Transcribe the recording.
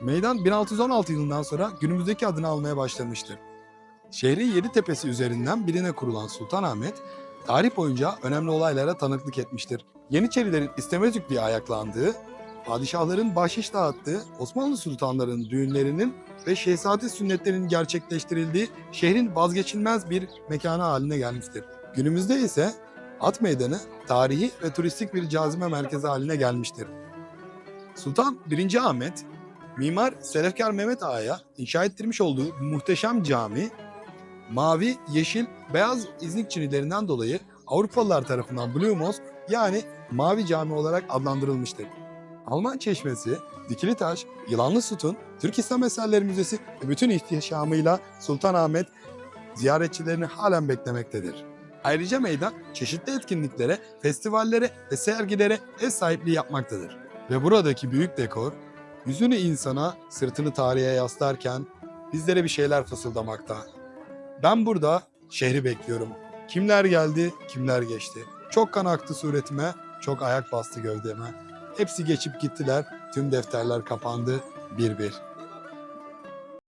Meydan 1616 yılından sonra günümüzdeki adını almaya başlamıştır. Şehrin yedi tepesi üzerinden birine kurulan Sultanahmet, tarih boyunca önemli olaylara tanıklık etmiştir. Yeniçerilerin istemezlik diye ayaklandığı, padişahların bahşiş dağıttığı, Osmanlı sultanlarının düğünlerinin ve şehzade sünnetlerinin gerçekleştirildiği şehrin vazgeçilmez bir mekanı haline gelmiştir. Günümüzde ise At Meydanı tarihi ve turistik bir cazibe merkezi haline gelmiştir. Sultan 1. Ahmet, mimar Selefkar Mehmet Ağa'ya inşa ettirmiş olduğu muhteşem cami, mavi, yeşil, beyaz İznik çinilerinden dolayı Avrupalılar tarafından Blue Mosque yani Mavi Cami olarak adlandırılmıştır. Alman Çeşmesi, Dikili Taş, Yılanlı Sütun, Türk İslam Eserleri Müzesi bütün ihtişamıyla Sultanahmet ziyaretçilerini halen beklemektedir. Ayrıca meydan çeşitli etkinliklere, festivallere ve sergilere ev sahipliği yapmaktadır. Ve buradaki büyük dekor, yüzünü insana, sırtını tarihe yaslarken bizlere bir şeyler fısıldamakta. Ben burada şehri bekliyorum. Kimler geldi, kimler geçti. Çok kan aktı suretime, çok ayak bastı gövdeme. Hepsi geçip gittiler, tüm defterler kapandı bir bir.